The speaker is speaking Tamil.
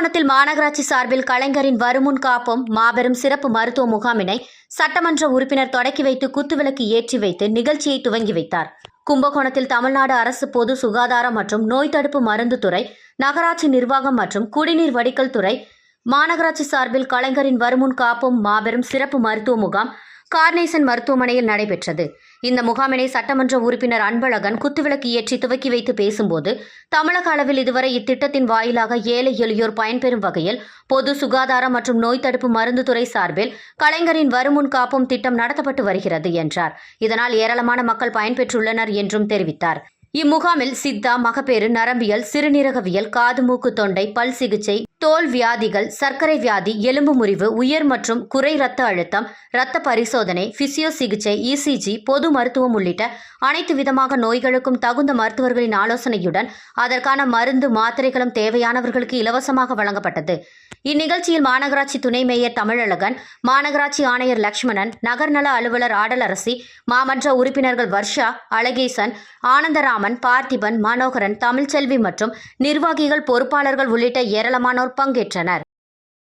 கும்பகோணத்தில் மாநகராட்சி சார்பில் கலைஞரின் வருமுன் காப்போம் மாபெரும் சிறப்பு மருத்துவ முகாமினை சட்டமன்ற உறுப்பினர் தொடக்கி வைத்து குத்துவிளக்கு ஏற்றி வைத்து நிகழ்ச்சியை துவங்கி வைத்தார். கும்பகோணத்தில் தமிழ்நாடு அரசு பொது சுகாதாரம் மற்றும் நோய் தடுப்பு மருந்து துறை நகராட்சி நிர்வாகம் மற்றும் குடிநீர் வடிகல் துறை மாநகராட்சி சார்பில் கலைஞரின் வருமுன் காப்போம் மாபெரும் சிறப்பு மருத்துவ முகாம் கார்னேசன் மருத்துவமனையில் நடைபெற்றது. இந்த முகாமினை சட்டமன்ற உறுப்பினர் அன்பழகன் குத்துவிளக்கு ஏற்றி துவக்கி வைத்து பேசும்போது தமிழக அளவில் இதுவரை இத்திட்டத்தின் வாயிலாக ஏழை எளியோர் பயன்பெறும் வகையில் பொது சுகாதாரம் மற்றும் நோய் தடுப்பு மருந்து துறை சார்பில் கலைஞரின் வருமுன் காப்பும் திட்டம் நடத்தப்பட்டு வருகிறது என்றார். இதனால் ஏராளமான மக்கள் பயன்பெற்றுள்ளனர் என்றும் தெரிவித்தார். இம்முகாமில் சித்தா மகப்பேறு நரம்பியல் சிறுநீரகவியல் காது மூக்கு தொண்டை பல் சிகிச்சை தோல் வியாதிகள் சர்க்கரை வியாதி எலும்பு முறிவு உயர் மற்றும் குறை இரத்த அழுத்தம் இரத்த பரிசோதனை பிசியோ சிகிச்சை இசிஜி பொது மருத்துவம் உள்ளிட்ட அனைத்து விதமாக நோய்களுக்கும் தகுந்த மருத்துவர்களின் ஆலோசனையுடன் அதற்கான மருந்து மாத்திரைகளும் தேவையானவர்களுக்கு இலவசமாக வழங்கப்பட்டது. இந்நிகழ்ச்சியில் மாநகராட்சி துணை மேயர் தமிழழகன் மாநகராட்சி ஆணையர் லட்சுமணன் நகர்நல அலுவலர் ஆடலரசி மாமன்ற உறுப்பினர்கள் வர்ஷா அழகேசன் ஆனந்தராமன் பார்த்திபன் மனோகரன் தமிழ்ச்செல்வி மற்றும் நிர்வாகிகள் பொறுப்பாளர்கள் உள்ளிட்ட ஏராளமானோர் பங்கேற்றனர்